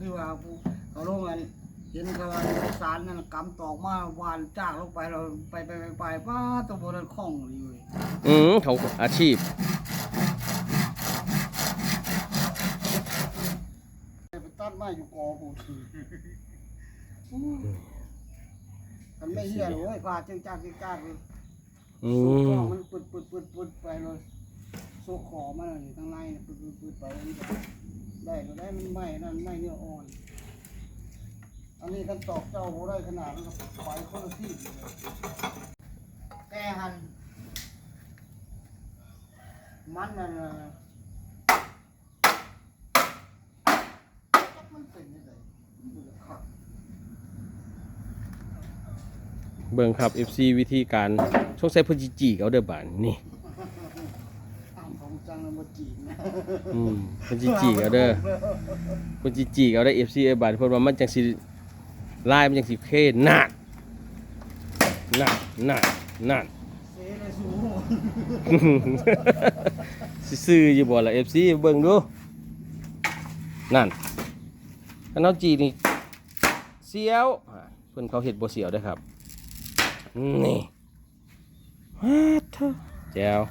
ที่ว่าผู้เขาลงกันเห็นเขาว่าสารนั่นกำตอกมาวานจากลงไปเราไปไปไปไปป้าตัวโบราณคล่องอยู่เลยอืมเขาอาชีพไปตัดไม้อยู่กอปูถือมันไม่เหี้ยเลยพาจึงจ้าจึงจ้าเลยอืโซ่มคล้องมันปึดปึดปึดปึดไปเลย โซ่ขอมันอะไรข้างในน่ปึดปึดปึดไปมันก็ได้ก็ได้มันไม่นั่นไม่เนื้ออ่อน อันนี้กันตอกเจ้าโบได้ขนาดนั้นก็ไปคนละที่แกหันมันนั่นน่ะมันเป็นยังไงมันดูแล้วครับเบิ่งครับ FC วิธีการชกใส่พื้จีเอาเด้อบานนี่ อ่านของจังแล้วมาจีบนะอืมพื้นจีๆเอาเด้อพื้นจีๆเอาได้ FC เอ้บานเพิ่นว่ามันจังสิลายมันจังสิเคนาดนาดนาดนาดเสียเลยสูสิซื้ออยู่บ่ล่ะ FC เบิ่งดูนั่นคันเอาจีนี่เสียวอ่าเพิ่นเขาเฮ็ดบ่เสียวเด้อครับนี่ฮัดเถอะแจ๋ว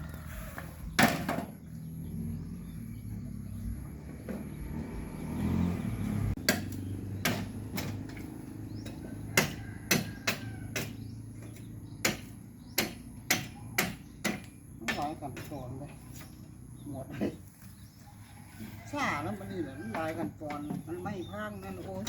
กันตอนเลยหมดเลยซ่าแล้วมันนี่แหละมันหลายกันตอนมันไม่พังนั่นโอ้ย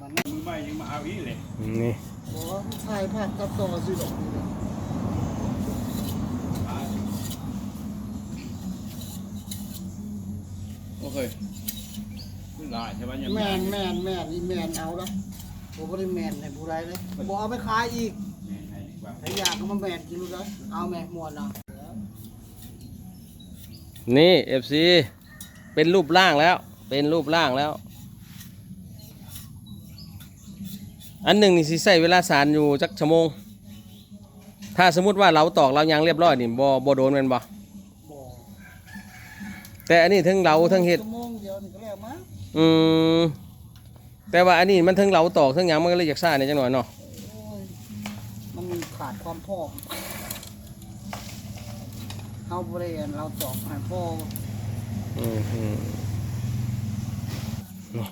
มันนั่นมือใหม่ยังมาเอาอีกเลยนี่บอกว่าชายภาคตัดต่อสิดอกนี่แหละโอเคขึ้น ลายใช่ไหมยังแมนแมนแมนนี่แมนเอาละผมไม่ได้แมนในผู้ไรเลยบอกเอาไปขายอีกแม่นให้ดีกว่าถ้าอยากก็มาแมนกินดูเลยเอาแม่มวนเอานี่ FC เป็นรูปร่างแล้ว เป็นรูปร่างแล้ว อันหนึ่งนี่สิใช้เวลาสารอยู่จักชั่วโมง ถ้าสมมุติว่าเราตอกเรายางเรียบร้อยนี่บ่บ่โดนแมันบ่บอกแต่อันนี้ทั้งเราทั้งเฮ็ด ชั่วโม อืมแต่ว่าอันนี้มันทั้งเราตอกทั้งหยังมันก็เลยอยากซ่าเนี่ยจังหน่อยเนาะโอ้ยมันขาดความพร้อมเอาบริเวณเราตอกให้พ่ออืมอืมนี่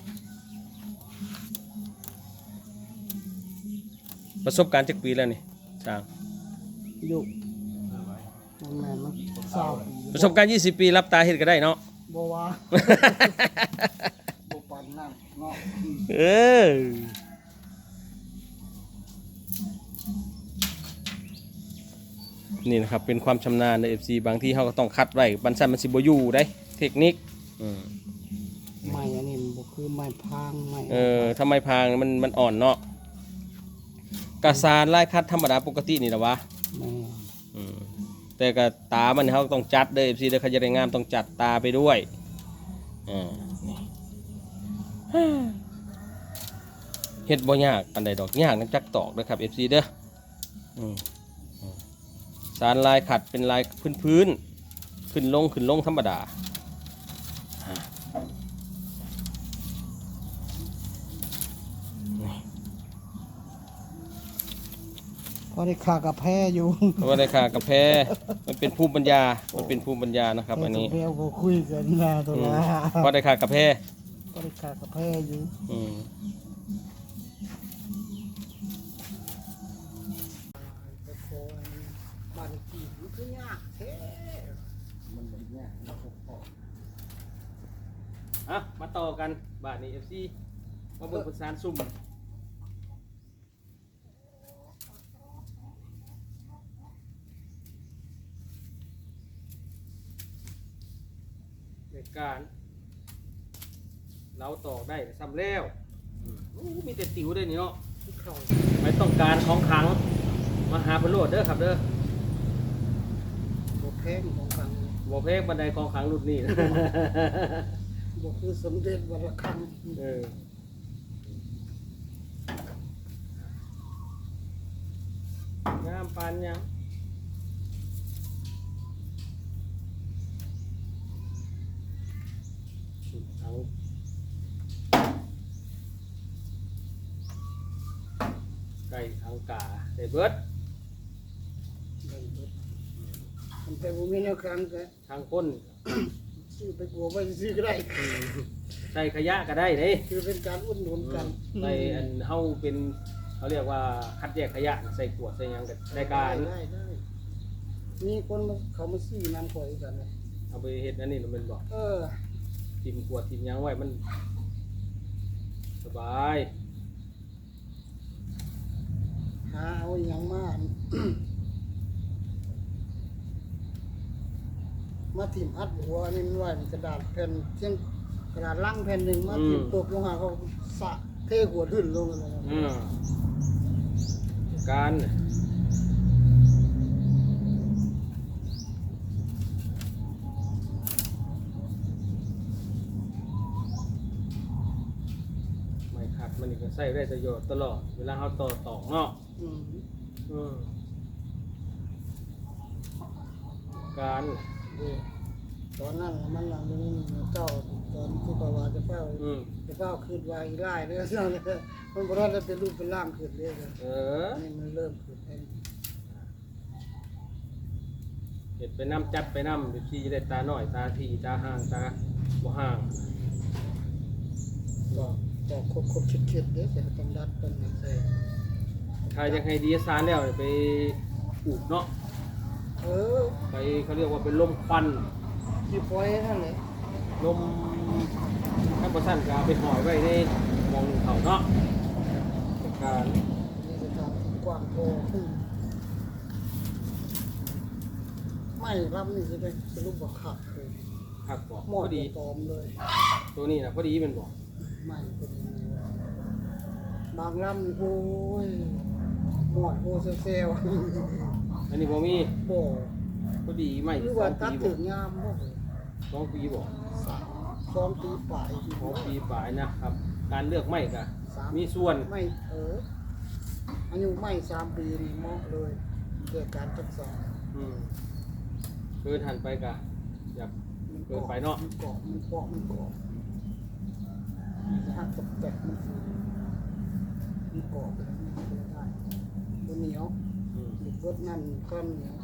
ประสบการณ์จักปีแล้วนี่สร้างอยู่มันแม่นมันเศร้าปีประสบการณ์ 20 ปีรับตาเฮ็ดก็ได้เนาะบ่ว่าบ่ปันนั่น เนาะเออนี่นะครับ เป็นความชำนาญใน FC บางที่เขาก็ต้องคัดไว้บันซันมันสิบอยู่ได้ เทคนิคอืมไม้อันนี้มันบ่คือไม้พางไม้เออทำไมพางมันมันอ่อนเนาะกระสานลายคัดธรรมดาปกตินี่แหละวะแม่อืมแต่ก็ตามันเขาต้องจัดเด้อ FC เด้อเขาจะได้งามต้องจัดตาไปด้วยอ่านี่ เฮ็ดบ่ยากปานใดดอกยากนักจักตอกเด้อครับ FC เด้ออืมอืมสารลายขัดเป็นลายพื้นๆขึ้นลงขึ้นลงธรรมดาพอได้คากระแพอยู่เพราะว่าได้ค่ากาแฟมันเป็นภูมิปัญญา มันเป็นภูมิปัญญานะครับ อันนี้กาแฟบ่คุยกันนะตัวอืมละเพราะได้ค่ากาแฟ พอได้คากระแพอยู่อืมไปขอบ้านกี่มันคือยากแท้มันบ่ยากมันก็พออะมาต่อกันบาทนี้ FC มาเบิ่งผลสารซุ่มในการ เราต่อได้ซ้ำแล้วมีแต่ติ๋วได้เนาะไม่ต้องการของขัง มาหาพลโลดเด้อครับเด้อโบเพ้งของขังโบเพ้งบันไดของขังรุ่นนี้โบคือสมเด็จวรคังเามปานยังเอา กาได้เบิดได้เบิดมันไปบ่มีแนวครั้งก็ทางคนซื้อไปกลัวไปซื้อก็ได้ใส่ขยะก็ได้เด้คือเป็นการอุดหนุนกันใส่อันเฮาเป็นเขาเรียกว่าคัดแยกขยะใส่ขวดใส่หยังก็ได้การได้ได้มีคนมาเขามาซื้อน้ำข่อยกันเลยเอาไปเฮ็ดอันนี้แล้วมันบอกเออ ทิมขวดทิมหยังไว้มัน สบาย หาเอาอหย่างมา มาถิ่มอัดหัวนี่มันไว้ในกระดาษแผ่นเช่นกระดาษลังแผ่นหนึ่งมาถิ่มตกลงหาเขาสะเทหัวขึ้นลงเลยอืมการไม่ขัดมันนี่ก็ใส่ได้ประโยชน์ตลอด เวลาเขาต่อตอกเนาะอืมอืมการเออ ตอนนั้นมันหลังนี้เจ้าตอนที่ปาวาจะเฝ้าอืมจะเฝ้าคืนวายไล่เรื่องนั้นเลยมันบ่ได้เป็นรูปเป็นร่างขึ้นเลยนะเออนี่มันเริ่มขึ้นเองเห็ดไปน้ำจับไปน้ำเดี๋ยวพี่จะได้ตาหน่อยตาทีตาห่างตาบ่ห่างก็ก็ครบครบชิดๆเด้แต่ต้องดัดเป็นใส่ถ้ายังให้ดีสารแล้วเนี่ยไปอูดเนาะเออ ไปเขาเรียกว่าเป็นลมควัน ที่ปล่อยนั่นแหละลมข้างบนสั้นก็เอาไปหอยไว้ในหมองเขาเนาะจัดการนี่จะทำกว้างโตขึ้นไม่รับนี่จะเป็นสรุปว่าขับเลยหักบอกหมพดอดีตอมเลย ตัวนี้นะพอดีเป็นบอกไม่เป็นอย่างนี้บางลำนี่โอ้ยหมดโอเซเซลอันนี้บ่มีโบ่พอดีไม่หรือสอว่างตัดปีบถึอกงงามบ่ สองปีบอกสามสองปีปลายสองปีปลายนะครับ การเลือกไม่ก็สามมีส่วนไม่เอออายุไม่สามปีนี่เหมาะเลยเกิดการทดสอบอืมเกินหันไปกะอยาก มันเกินไปเนาะ มันเกาะมันเกาะมันเกาะหักตกแตกมันฟูมันเกาะไปแล้วมันไม่ได้ตัวเหนียวอืม หรือรถนั่นก็เหนียว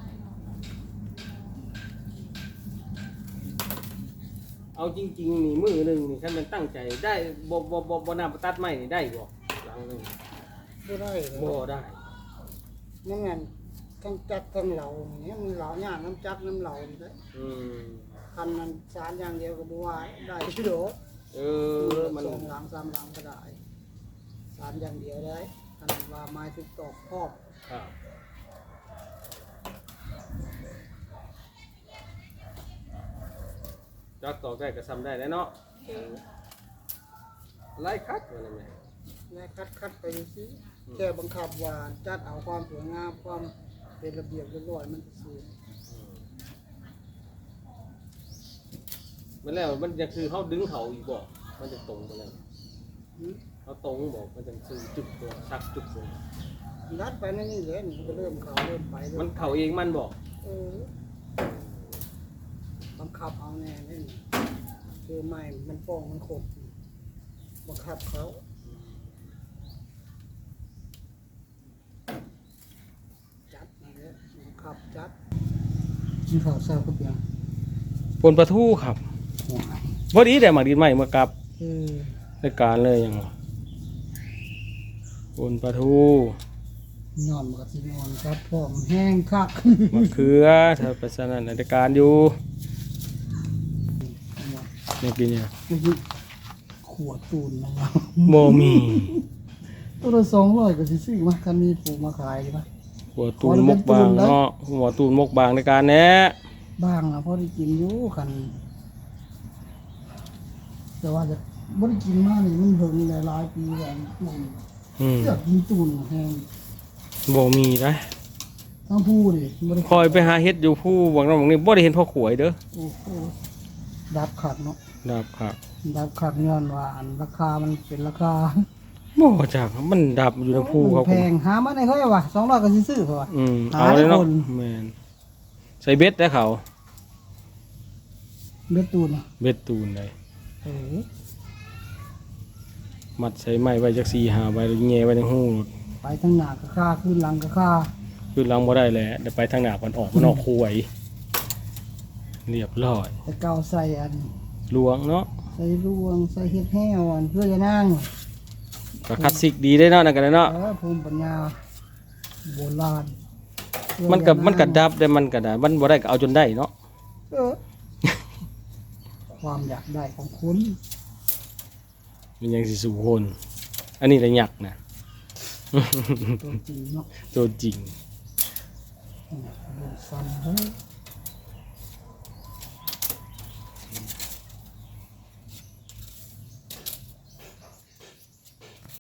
เอาจริง ๆ นี่มือหนึ่งนี่ถ้ามันตั้งใจได้บ่บ่บ่บ่น่าตัดไม้นี่ได้บ่หลังหนึงไม่ได้เลยบ่ได้นั่นไงทั้งจักรทั้งเหลาเนี่ยมันเหลาเนี่ยน้ำจักรน้ำเหลานี่ได้อืมคันนั้นสารอย่างเดียวก็บัวาได้ที่โดดเออมันสองหลังสามหลังก็ได้สารอย่างเดียวได้คันว่าไม้ทุกตอกครอบครับ จักตอกได้ก็ซ้ำได้แล้วเนาะไล่คัดว่านั่นแหละและคัดคัดไปดูซิแค่บังคับว่าจัดเอาความสวยงามความเป็นระเบียบเรียบร้อยมันจะสวยมันแล้วมันจะคือเขาดึงเขาอีกบอกมันจะตรงไปเลยหืมเขาตรงบอกมันจะคือจุดตัวชักจุดตัวรัดไปนั่นนี่แหละมันก็เริ่มเขาเริ่มไปเริ่มันเขาเองมันบอกเออ บังคับเอาแน่นี่คือไม่มันป้องมันขบบังคับเขาจัดนี่แหละบังคับจัดกินข้าวเช้าก็เพียงปนปลาทูครับหัวพอดีแต่หมักดินใหม่มากับเออรายการเลยยังปนปลาทูย้อนกับสินอนครับพร้อมแห้งคัก มะเขือถ้าประสานรายการอยู่ เนี่ยปีเนี้ยขวดตูนนะครับโมมีตัวละสองร้อยก็สิซื้อมาคันนี้ปลูกมาขายดีป่ะหัวตูนมกบางเนาะหัวตูนมกบางรายการแหน่บ้างนะพอได้กินอยู่คันแต่ว่าจะบ่ได้กินมากนี่มันเพิ่งหลายๆปีแล้วตูนอืมอยากกินตูนแห้งโมมีนะทั้งผู้ดิบ่ได้คอยไปหาเฮ็ดอยู่ผู้บางน้องนี่บ่ได้เห็นพ่อขวยเด้อโอ้โหดับขัดเนาะ ดับครับดับขัดย้อนว่าอันราคามันเป็นราคาบ่จักมันดับอยู่ในผู้เขาแพงหามาได้เท่าไหร่วะ200ก็สิซื้อเพิ่นว่าอืมหาเอาเลยเนาะได้คนแม่นใส่เบ็ดได้เขาเบ็ดตูนน่ะเบ็ดตูนได้เออมัดใส่ไม้ไว้จัก4 5ใบแล้วแง่ไว้ในหูรถไปทางหน้าก็ค่าขึ้นหลังก็ค่าคือลังบ่ได้แหละเดี๋ยวไปทางหน้ามันออกมันออกคุยเรียบร้อยแต่เก่าใส่อัน ลวงเนาะใส่รวงใส่เฮ็ดแห้วอันเพื่อจะนั่งก็คลาสสิกดีได้เนาะนั่นกันเนาะเออภูมิปัญญาโบราณเพื่อมันก็จะงมันก็ดับได้มันก็ได้มันบ่ได้ก็เอาจนได้เนาะเออความอยากได้ของคุณมันยังสิสู่คน อันนี้ละหยักนะ ตัวจริงเนาะตัวจริง โดนซ้ำเฮ้ย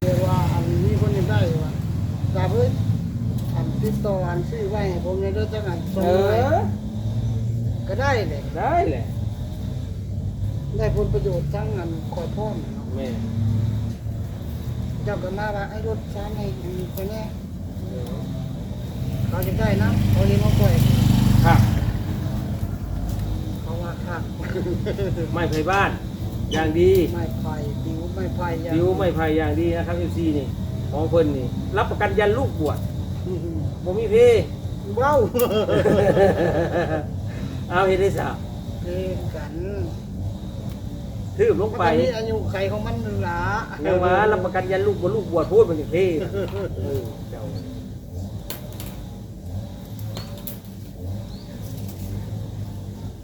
เรียกว่าอันนี้คนยังได้ว่าตาเพิ่นอัน ติดต่ออันซื้อไว้ให้ผมในเด้อจังอันส่งไว้ก็ได้เลยได้แหละได้ผลประโยชน์ทั้งอันคอยพ่อมเนาะแม่เจ้าก็มาว่าไอ้รถช้างให้อันนี้ไปแน่เขาจะได้นะเขาเรียกว่าปล่อยค่ะเขาว่าค่ะไม้ไผ่บ้าน อย่างดีไม่ไผ่ดิวไม่ไผ่ยางดิวไม้ไผ่อย่างดีนะครับ FC นี่ของเพิ่นนี่ รับประกันยันลูกบวช บ่มีเพเว้าเอาเฮ็ดได้ซะเพลงกันทืบลงไปมันก็มีอายุไขของมันหลายังว่ารับประกันยันลูกบ่ลูกบวชพูดมันนี่เพเออเจ้า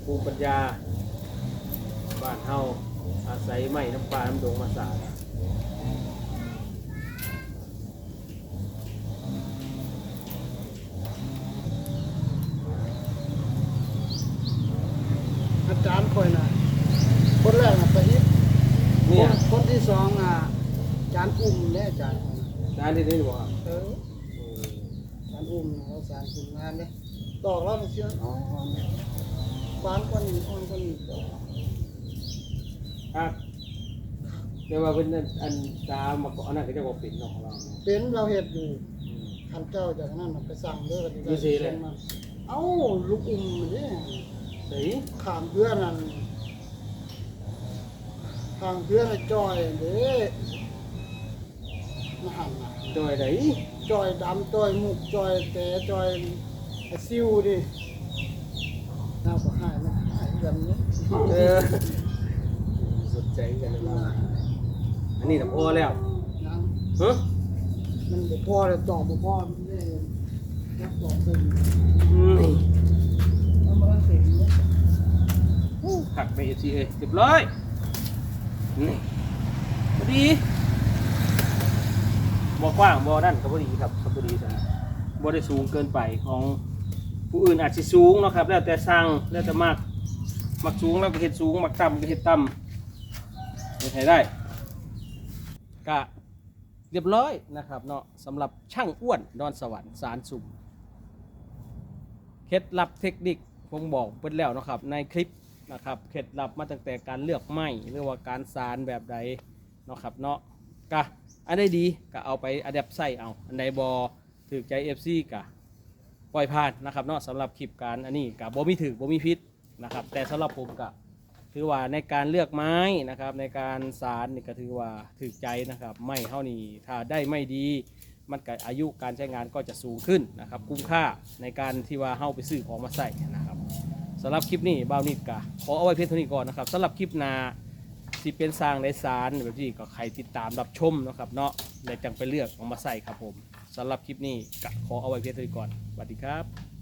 ภูมิปัญญาบ้านเฮาอาศัยไม้น้ำปลาน้ำดงมาสาด อาจารย์คอยนะคนแรกน่ะไปอิฐ เนี่ย คนคนที่ สองอะจารย์อุ้มและอาจารย์ข้อยน่ะร้านที่นี่บอกครับเออจารย์อุ้มน่ะเขาสารคุมงานเนี่ยตอกแล้วมันเชื่ออ๋อฟานคนนี้อ่อนคนนี้อกครับเดี๋ยวว่าเป็นอันอันตามาก่อนนั่นก็จะบอกปิดนของเราเป็นเราเห็ดอยู่ท่านเจ้าจากนั้นไปสั่งเด้ออยู่สิเลยเอ้าลูกอุ้มนี่สีขามเพื่อนนั่น นขามเพื่อนไอ้จอยเด้มาหันน่ะโดยไหนจอยดำจอยมุกจอยแต่จอยไอ้ซิวดิน่าก็หายนะหายกันเนี่ยเออสนใจกันเลยว่าอันนี้ทำพอแล้วยังฮะมันบ่พอเลยตอบบ่พอมันได้ยักตอบเป็นนี่แล้วมันก็เสร็จเนี่ยผักไปเอซีเอยเรียบร้อย นี่พอดีบ่กว้างบ่นั่นก็พอดีครับก็พอดีจ้ะบ่ได้สูงเกินไปของผู้อื่นอาจจะสูงเนาะครับ แล้วแต่สร้างแล้วแต่มากมักสูงแล้วก็เฮ็ดสูงมักต่ำก็เฮ็ดต่ำเฮ็ดให้ได้ก็เรียบร้อยนะครับเนาะสำหรับช่างอ้วนดอนสวรรค์สารสุ่มเคล็ดลับเทคนิคผมบอกเปิดแล้วนะครับในคลิป นะครับเคล็ดลับมาตั้งแต่การเลือกไม้หรือว่าการสารแบบใดเนาะครับเนาะกะอันใดดีก็เอาไปอัดแอปใส่เอา อันใดบอถือใจ FC กะปล่อยผ่านนะครับเนาะสำหรับคลิปการอันนี้กะบ่มีถือบ่มีพิษนะครับแต่สำหรับผมกะถือว่าในการเลือกไม้นะครับในการสารนี่ก็ถือว่าถือใจนะครับไม้เท่านี้ถ้าได้ไม่ดี มันก็อายุการใช้งานก็จะสูงขึ้นนะครับ คุ้มค่าในการที่ว่าเฮาไปซื้อของมาใส่นะครับ สำหรับคลิปนี้บ่าวนิดกะขอเอาไว้เพียงเท่านี้ก่อนนะครับสำหรับคลิปหน้าที่เป็นสร้างในสารแบบนี้ก็ใครติดตามรับชมนะครับเนาะและจังไปเลือกเอามาใส่ครับผมสำหรับคลิปนี้กะขอเอาไว้เพียงเท่านี้ก่อนสวัสดีครับ